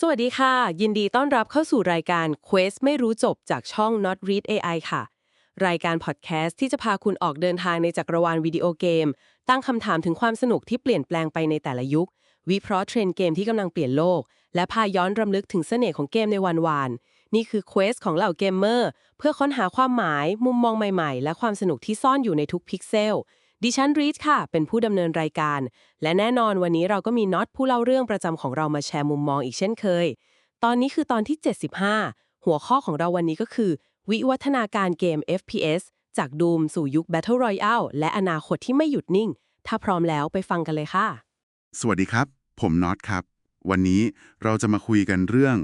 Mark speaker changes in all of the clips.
Speaker 1: สวัสดีค่ะ ยินดีต้อนรับเข้าสู่รายการ Quest ไม่รู้จบจากช่อง Not Read AI ค่ะ รายการพอดแคสต์ที่จะพาคุณออกเดินทางในจักรวาลวิดีโอเกม ตั้งคำถามถึงความสนุกที่เปลี่ยนแปลงไปในแต่ละยุค วิเคราะห์เทรนด์เกมที่กำลังเปลี่ยนโลก และพาย้อนรำลึกถึงเสน่ห์ของเกมในวันวาน นี่คือ Quest ของเหล่าเกมเมอร์เพื่อค้นหาความหมาย มุมมองใหม่ ๆ และความสนุกที่ซ่อนอยู่ในทุกพิกเซล ดิฉันรีดค่ะ เป็นผู้ดำเนินรายการ และแน่นอนวันนี้เราก็มีน็อตผู้เล่าเรื่องประจำของเรามาแชร์มุมมองอีกเช่นเคย ตอนนี้คือตอนที่ 75 หัวข้อของเราวันนี้ก็คือ วิวัฒนาการเกม FPS จากดูมสู่ยุค Battle Royale และอนาคตที่ไม่หยุดนิ่ง ถ้าพร้อมแล้วไปฟังกันเลยค่ะ
Speaker 2: สวัสดีครับ ผมน็อตครับ วันนี้เราจะมาคุยกันเรื่อง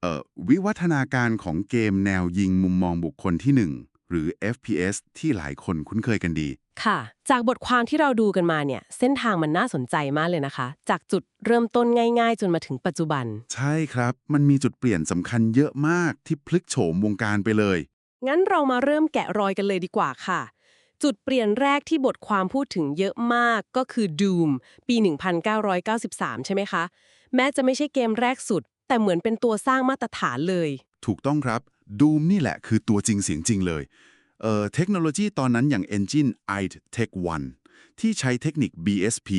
Speaker 2: เอ่อวิวัฒนาการของเกมแนวยิงมุมมองบุคคลที่ 1 หรือ FPS ที่หลายคนคุ้นเคยกันดี
Speaker 1: ค่ะ จากบทความที่เราดูกันมาเนี่ย เส้นทางมันน่าสนใจมากเลยนะคะ จากจุดเริ่มต้นง่ายๆ จนมาถึงปัจจุบัน
Speaker 2: ใช่ครับ มันมีจุดเปลี่ยนสำคัญเยอะมากที่พลิกโฉมวงการไปเลย
Speaker 1: งั้นเรามาเริ่มแกะรอยกันเลยดีกว่าค่ะ จุดเปลี่ยนแรกที่บทความพูดถึงเยอะมากก็คือ Doom ปี 1993 ใช่ไหมคะ แม้จะไม่ใช่เกมแรกสุด แต่เหมือนเป็นตัวสร้างมาตรฐานเลย
Speaker 2: ถูกต้องครับ Doom นี่แหละคือตัวจริงเสียงจริงเลยเอ่อเทคโนโลยีตอนนั้นอย่าง Engine i Tech 1ที่ใช้เทคนิค BSP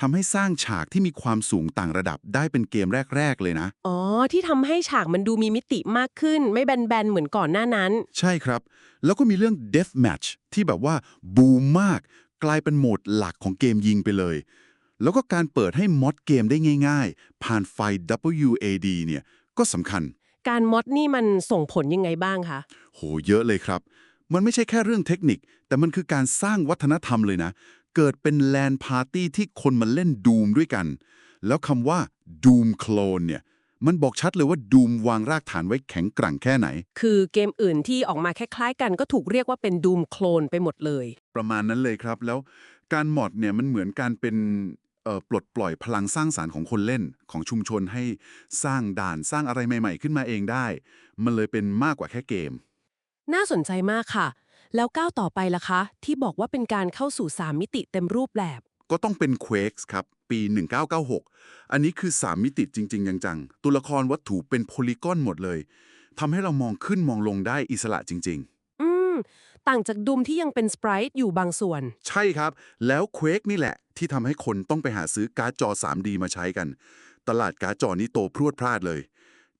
Speaker 2: ทำให้สร้างฉากที่มีความสูงต่างระดับได้เป็นเกมแรก ๆ เลยนะ
Speaker 1: อ๋อ ที่ทำให้ฉากมันดูมีมิติมากขึ้น ไม่แบน ๆ เหมือนก่อนหน้านั้น
Speaker 2: ใช่ครับ แล้วก็มีเรื่อง Death Match ที่แบบว่าบูมมาก กลายเป็นโหมดหลักของเกมยิงไปเลย แล้วก็การเปิดให้มอดเกมได้ง่าย ๆ ผ่านไฟล์ WAD เนี่ยก็สำคัญ
Speaker 1: การมอดนี่มันส่งผลยังไงบ้างคะ
Speaker 2: โห เยอะเลยครับ มันไม่ใช่แค่เรื่องเทคนิค แต่มันคือการสร้างวัฒนธรรมเลยนะ เกิดเป็นแลนปาร์ตี้ที่คนมาเล่นดูมด้วยกัน แล้วคำว่า Doom Clone เนี่ยมันบอกชัดเลยว่า Doom วางรากฐานไว้แข็งแกร่งแค่ไหน
Speaker 1: คือเกมอื่นที่ออกมาคล้ายๆ กันก็ถูกเรียกว่าเป็นดูมโคลนไปหมดเลย
Speaker 2: ประมาณนั้นเลยครับ แล้วการมอดเนี่ยมันเหมือนการเป็นเอ่อ ปลดปล่อยพลังสร้างสารรค์ของคนเล่นของชุมชนให้สร้างด่านสร้างอะไรใหม่ ๆ ขึ้นมาเองได้ มันเลยเป็นมากกว่าแค่เกม
Speaker 1: น่าสนใจมากค่ะ แล้วก้าวต่อไปล่ะคะ ที่บอกว่าเป็นการเข้าสู่ 3 มิติเต็มรูปแบบ
Speaker 2: ก็ต้องเป็น Quakes ครับ ปี 1996 อันนี้คือ 3 มิติจริง ๆ จังๆตัวละครวัตถุเป็นโพลีกอนหมดเลยทำให้เรามองขึ้นมองลงได้อิสระจริง
Speaker 1: อืม ต่างจากดุมที่ยังเป็นสปรายต์อยู่บางส่วน
Speaker 2: ๆใช่ครับ แล้ว Quake นี่แหละ ที่ทำให้คนต้องไปหาซื้อการ์ดจอ 3D มาใช้กัน ตลาดการ์ดจอนี้โตพรวดพลาดเลย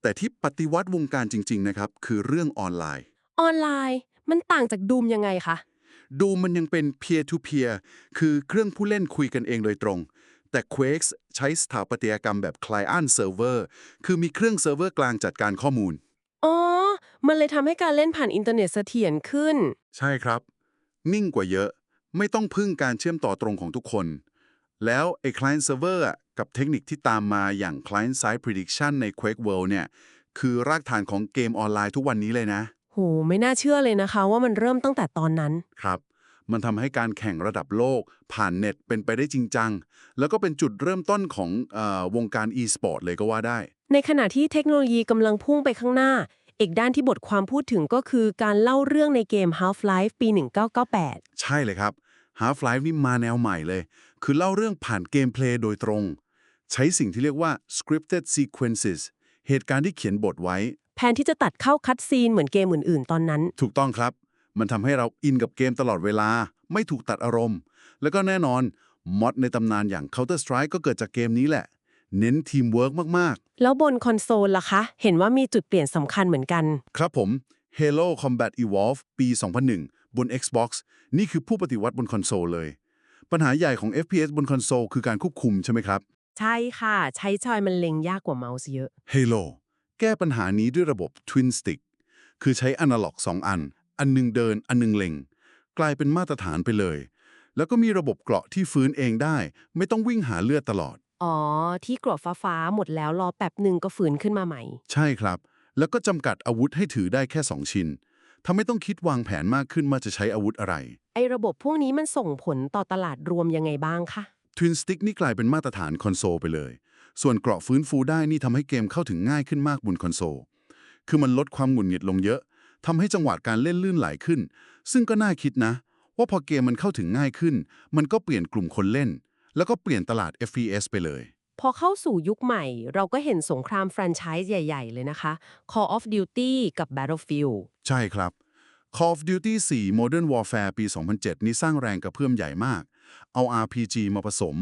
Speaker 2: แต่ที่ปฏิวัติวงการจริง ๆ นะครับ คือเรื่องออนไลน์
Speaker 1: ออนไลน์มันต่างจากดุมยังไงคะ
Speaker 2: ดูมันยังเป็น peer to peer คือเครื่องผู้เล่นคุยกันเองโดยตรง แต่ Quakes ใช้สถาปัตยกรรมแบบ client server คือมีเครื่องเซิร์ฟเวอร์กลางจัดการข้อมูล
Speaker 1: อ๋อ มันเลยทำให้การเล่นผ่านอินเทอร์เน็ตเสถียรขึ้น
Speaker 2: ใช่ครับ นิ่งกว่าเยอะ ไม่ต้องพึ่งการเชื่อมต่อตรงของทุกคน แล้วไอ้ client server อะกับเทคนิคที่ตามมาอย่าง client side prediction ใน Quake World เนี่ย คือรากฐานของเกมออนไลน์ทุกวันนี้เลยนะ
Speaker 1: โห ไม่น่าเชื่อเลยนะคะ ว่ามันเริ่มตั้งแต่ตอนนั้น
Speaker 2: ครับ มันทำให้การแข่งระดับโลก ผ่านเน็ตเป็นไปได้จริงจัง แล้วก็เป็นจุดเริ่มต้นของเออวงการ e-sport เลยก็ว่าได้
Speaker 1: ในขณะที่เทคโนโลยีกำลังพุ่งไปข้างหน้า อีกด้านที่บทความพูดถึงก็คือการเล่าเรื่องในเกม Half-Life ปี 1998
Speaker 2: ใช่เลยครับ Half-Life นี่มาแนวใหม่เลย คือเล่าเรื่องผ่านเกมเพลย์โดยตรง ใช้สิ่งที่เรียกว่า scripted sequences เหตุการณ์ที่เขียนบทไว้
Speaker 1: แทนที่จะตัดเข้าคัดซีนเหมือนเกมอื่น ๆ ตอนนั้น
Speaker 2: ถูกต้องครับ มันทำให้เราอินกับเกมตลอดเวลา ไม่ถูกตัดอารมณ์ แล้วก็แน่นอนมอดในตำนานอย่าง Counter Strike ก็เกิดจากเกมนี้แหละ เน้นทีมเวิร์กมาก
Speaker 1: แล้วบนคอนโซลล่ะคะ เห็นว่ามีจุดเปลี่ยนสำคัญเหมือนกัน
Speaker 2: ๆ ครับผม Halo Combat Evolve ปี 2001 บน Xbox นี่คือผู้ปฏิวัติบนคอนโซลเลย ปัญหาใหญ่ของ FPS บนคอนโซลคือการควบคุมใช่ไหมครับ
Speaker 1: ใช่ค่ะ ใช้ชอยมันเล็งยากกว่าเมาส์เยอะ
Speaker 2: Halo แก้ปัญหานี้ด้วยระบบ Twin Stick คือใช้อนาล็อก 2 อัน อันหนึงเดิน อันหนึงเล็ง กลายเป็นมาตรฐานไปเลย แล้วก็มีระบบเกราะที่ฟื้นเองได้ ไม่ต้องวิ่งหาเลือดตลอด
Speaker 1: อ๋อ ที่กรอบฟ้าๆหมดแล้วรอแป๊บหนึ่งก็ฝืนขึ้นมาใหม่
Speaker 2: ใช่ครับ แล้วก็จำกัดอาวุธให้ถือได้แค่ 2 ชิ้นทำให้ต้องคิดวางแผนมากขึ้นว่าจะใช้อาวุธอะไร
Speaker 1: ไอ้ระบบพวกนี้มันส่งผลต่อตลาดรวมยังไงบ้างคะ
Speaker 2: Twin Stick นี่กลายเป็นมาตรฐานคอนโซลไปเลย ส่วนเกราะฟื้นฟูได้นี่ทำให้เกมเข้าถึงง่ายขึ้นมากบนคอนโซล คือมันลดความหงุดหงิดลงเยอะทำให้จังหวะการเล่นลื่นไหลขึ้น ซึ่งก็น่าคิดนะ ว่าพอเกมมันเข้าถึงง่ายขึ้น มันก็เปลี่ยนกลุ่มคนเล่น แล้วก็เปลี่ยนตลาด FPS ไปเลย
Speaker 1: พอเข้าสู่ยุคใหม่ เราก็เห็นสงครามแฟรนไชส์ใหญ่ ๆ เลยนะคะ Call of Duty กับ Battlefield
Speaker 2: ใช่ครับ Call of Duty 4 Modern Warfare ปี 2007 นี้สร้างแรงกระเพื่อมใหญ่มาก เอา RPG มาผสม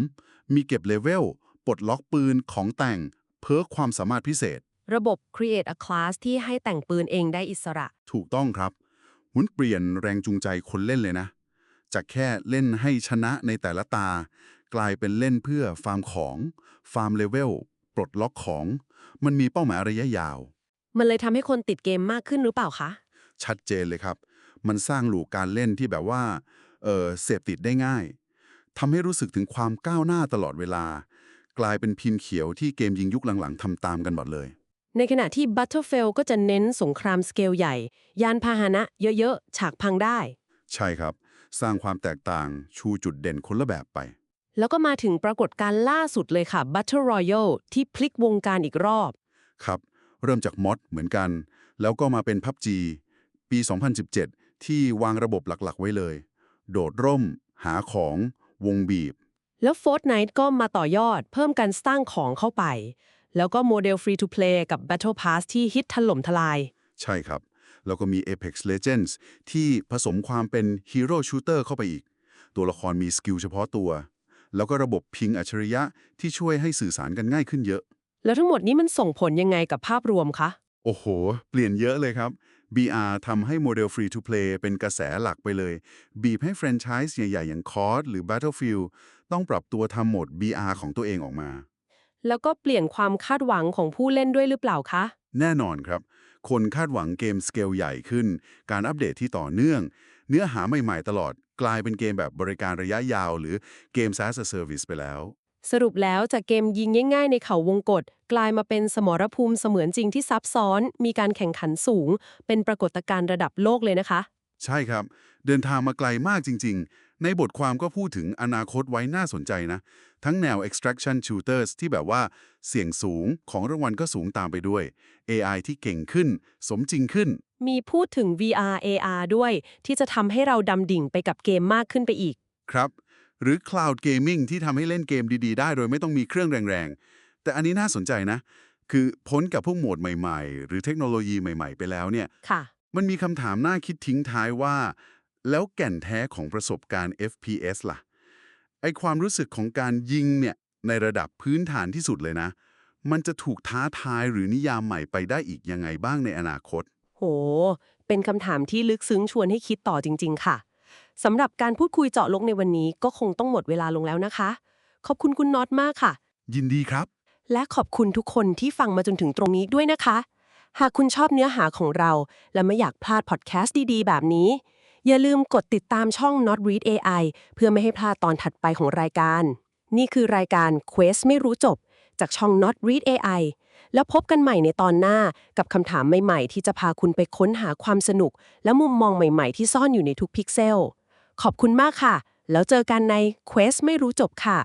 Speaker 2: มีเก็บเลเวล ปลดล็อกปืนของแต่ง เพิ่มความสามารถพิเศษ
Speaker 1: ระบบ Create a Class ที่ให้แต่งปืนเองได้อิสระ
Speaker 2: ถูกต้องครับหมุนเปลี่ยนแรงจูงใจคนเล่นเลยนะ จากแค่เล่นให้ชนะในแต่ละตา กลายเป็นเล่นเพื่อฟาร์มของ ฟาร์มเลเวล ปลดล็อกของ มันมีเป้าหมายระยะยาว
Speaker 1: มันเลยทำให้คนติดเกมมากขึ้นหรือเปล่าคะ
Speaker 2: ชัดเจนเลยครับ มันสร้างหลูกการเล่นที่แบบว่า เออเสพติดได้ง่ายทำให้รู้สึกถึงความก้าวหน้าตลอดเวลา กลายเป็นพิมพ์เขียวที่เกมยิงยุคหลังๆทำตามกันหมดเลย
Speaker 1: ในขณะที่ Battlefield ก็จะเน้นสงครามสเกลใหญ่ ยานพาหนะเยอะๆ ฉากพังได้
Speaker 2: ใช่ครับ สร้างความแตกต่างชูจุดเด่นคนละแบบไป
Speaker 1: แล้วก็มาถึงปรากฏการณ์ล่าสุดเลยค่ะ Battle Royale ที่พลิกวงการอีกรอบ
Speaker 2: ครับ เริ่มจากมอดเหมือนกัน แล้วก็มาเป็น PUBG ปี 2017 ที่วางระบบหลักๆ ไว้เลย โดดร่ม หาของวงบีบ
Speaker 1: แล้ว Fortnite ก็มาต่อยอด เพิ่มการสร้างของเข้าไป แล้วก็โมเดล Free to Play กับ Battle Pass ที่ฮิตถล่มทลาย
Speaker 2: ใช่ครับ แล้วก็มี Apex Legends ที่ผสมความเป็นฮีโร่ชูเตอร์เข้าไปอีก ตัวละครมีสกิลเฉพาะตัว แล้วก็ระบบพิงอัจฉริยะที่ช่วยให้สื่อสารกันง่ายขึ้นเยอะ
Speaker 1: แล้วทั้งหมดนี้มันส่งผลยังไงกับภาพรวมคะ
Speaker 2: โอ้โห เปลี่ยนเยอะเลยครับ BR ทำให้โมเดล Free to Play เป็นกระแสหลักไปเลย บีบให้แฟรนไชส์ใหญ่ๆ อย่าง COD หรือ Battlefield ต้องปรับตัวทำโหมด BR ของตัวเองออกมา
Speaker 1: แล้วก็เปลี่ยนความคาดหวังของผู้เล่นด้วยหรือเปล่าคะ
Speaker 2: แน่นอนครับ คนคาดหวังเกมสเกลใหญ่ขึ้น การอัปเดตที่ต่อเนื่อง เนื้อหาใหม่ๆตลอด กลายเป็นเกมแบบบริการระยะยาว หรือเกม SaaS as a Service ไปแล้ว
Speaker 1: สรุปแล้วจากเกมยิงง่ายๆในเขาวงกฏกลายมาเป็นสมรภูมิเสมือนจริงที่ซับซ้อน มีการแข่งขันสูง เป็นปรากฏการณ์ระดับโลกเลยนะคะ
Speaker 2: ใช่ครับ เดินทางมาไกลมากจริง ๆ ในบทความก็พูดถึงอนาคตไว้น่าสนใจนะ ทั้งแนว extraction shooters ที่แบบว่าเสี่ยงสูงของรางวัลก็สูงตามไปด้วย AI ที่เก่งขึ้น สมจริงขึ้น
Speaker 1: มีพูดถึง VR AR ด้วย ที่จะทำให้เราดำดิ่งไปกับเกมมากขึ้นไปอีก
Speaker 2: ครับ หรือ cloud gaming ที่ทำให้เล่นเกมดีๆ ได้ โดยไม่ต้องมีเครื่องแรงๆ แต่อันนี้น่าสนใจนะ คือพ้นกับพวกโหมดใหม่ๆ หรือเทคโนโลยีใหม่ ๆ ไปแล้วเนี่ย
Speaker 1: ค่ะ
Speaker 2: มันมีคำถามน่าคิดทิ้งท้ายว่า แล้วแก่นแท้ของประสบการณ์ FPS ล่ะไอความรู้สึกของการยิงเนี่ยในระดับพื้นฐานที่สุดเลยนะ มันจะถูกท้าทายหรือนิยามใหม่ไปได้อีกยังไงบ้างในอนาคต
Speaker 1: โห เป็นคำถามที่ลึกซึ้งชวนให้คิดต่อจริง ๆ ค่ะสำหรับการพูดคุยเจาะลึกในวันนี้ก็คงต้องหมดเวลาลงแล้วนะคะ ขอบคุณคุณน็อตมากค่ะ
Speaker 2: ยินดีครับ
Speaker 1: และขอบคุณทุกคนที่ฟังมาจนถึงตรงนี้ด้วยนะคะ หากคุณชอบเนื้อหาของเรา และไม่อยากพลาดพอดแคสต์ดีๆ แบบนี้ อย่าลืมกดติดตามช่อง Not Read AI เพื่อไม่ให้พลาดตอนถัดไปของรายการ นี่คือรายการ Quest ไม่รู้จบ จากช่อง Not Read AI แล้วพบกันใหม่ในตอนหน้ากับคำถามใหม่ๆ ที่จะพาคุณไปค้นหาความสนุก และมุมมองใหม่ๆ ที่ซ่อนอยู่ในทุกพิกเซล ขอบคุณมากค่ะ แล้วเจอกันใน Quest ไม่รู้จบค่ะ